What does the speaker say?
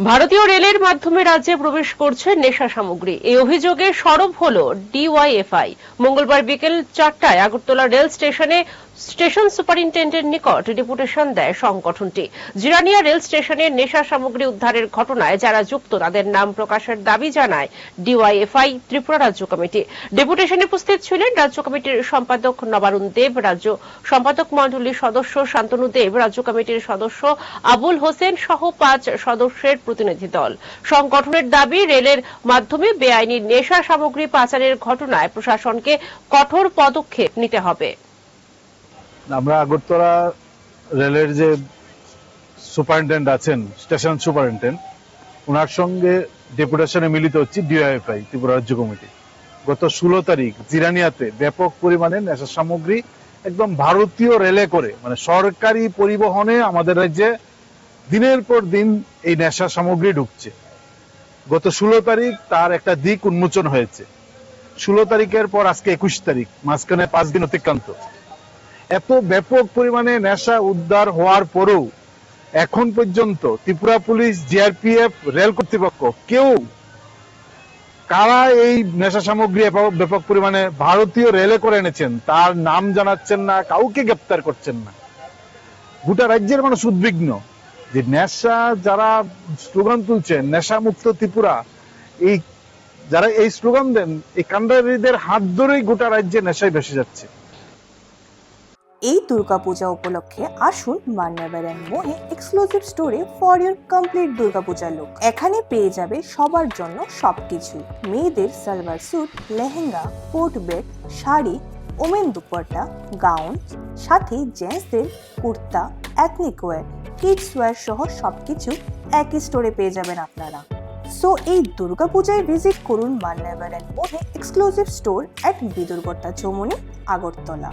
ভারতীয় রেলের মাধ্যমে রাজ্যে প্রবেশ করছে নেশা সামগ্রী। এই অভিযোগে সরব হল ডিওয়াইএফআই মঙ্গলবার বিকেল চারটায় আগরতলা রেল স্টেশনে স্টেশন সুপারিনটেন্ডেন্ট নিকট ডেপুটেশন দেয় সংগঠনটি। জিরানিয়া রেল স্টেশনে নেশা সামগ্রী উদ্ধারের ঘটনায় যারা যুক্ত, তাদের নাম প্রকাশের দাবি জানায় ডিওয়াইএফআই ত্রিপুরা রাজ্য কমিটি। ডেপুটেশনে উপস্থিত ছিলেন রাজ্য কমিটির সম্পাদক নবারুণ দেব, রাজ্য সম্পাদক মণ্ডলীর সদস্য শান্তনু দেব, রাজ্য কমিটির সদস্য আবুল হোসেন সহ পাঁচ সদস্যের প্রতিনিধি দল। সংগঠনের দাবি, রেলের মাধ্যমে বেআইনি নেশা সামগ্রী পাচারের ঘটনায় প্রশাসনকে কঠোর পদক্ষেপ নিতে হবে। আমরা আগরতলা রেলের যে সুপারিনটেন্ডেন্ট আছেন, স্টেশন সুপারিনটেন্ডেন্ট ওনার সঙ্গে ডেপুটেশনে মিলিত হচ্ছে ডিওএফআই ত্রিপুরা রাজ্য কমিটি। গত ষোলো তারিখ জিরানিয়াতে ব্যাপক পরিমাণে নেশা সামগ্রী একদম ভারতীয় রেলে করে মানে সরকারি পরিবহনে আমাদের রাজ্যে দিনের পর দিন এই নেশা সামগ্রী ঢুকছে। গত ষোলো তারিখ তার একটা দিক উন্মোচন হয়েছে। ষোলো তারিখের পর আজকে একুশ তারিখ, মাঝখানে পাঁচ দিন অতিক্রান্ত। এত ব্যাপক পরিমাণে নেশা উদ্ধার হওয়ার পরেও এখন পর্যন্ত ত্রিপুরা পুলিশ, জিআরপিএফ, রেল কর্তৃপক্ষ, কেউ কারা এই নেশা সামগ্রী ব্যাপক- পরিমাণে ভারতীয় রেলে করে এনেছেন, তার নাম জানাচ্ছেন না, কাউকে গ্রেপ্তার করছেন না। গোটা রাজ্যের মানুষ উদ্বিগ্ন যে নেশা যারা স্লোগান তুলছেন নেশা মুক্ত ত্রিপুরা, এই যারা এই স্লোগান দেন, এই কান্ডারিদের হাত ধরেই গোটা রাজ্যে নেশায় ভেসে যাচ্ছে। এই দুর্গাপূজা উপলক্ষে আসুন মান্নাবার অ্যান্ড মোহে এক্সক্লুসিভ স্টোরে for your complete Durga Puja look এখানে পেয়ে যাবে সবার জন্য সবকিছু। মেয়েদের সালভার স্যুট লেহেঙ্গা কোট বেড শাড়ি ওমেন দুপাট্টা গাউন সাথে জেন্টসদের kurta ethnic wear kids wear সহ সবকিছু একই স্টোরে পেয়ে যাবেন আপনারা। সো এই দুর্গাপূজায় ভিজিট করুন Manyavar and Mohey exclusive store at বিদুর্গট্টা Chaumoni Agartala.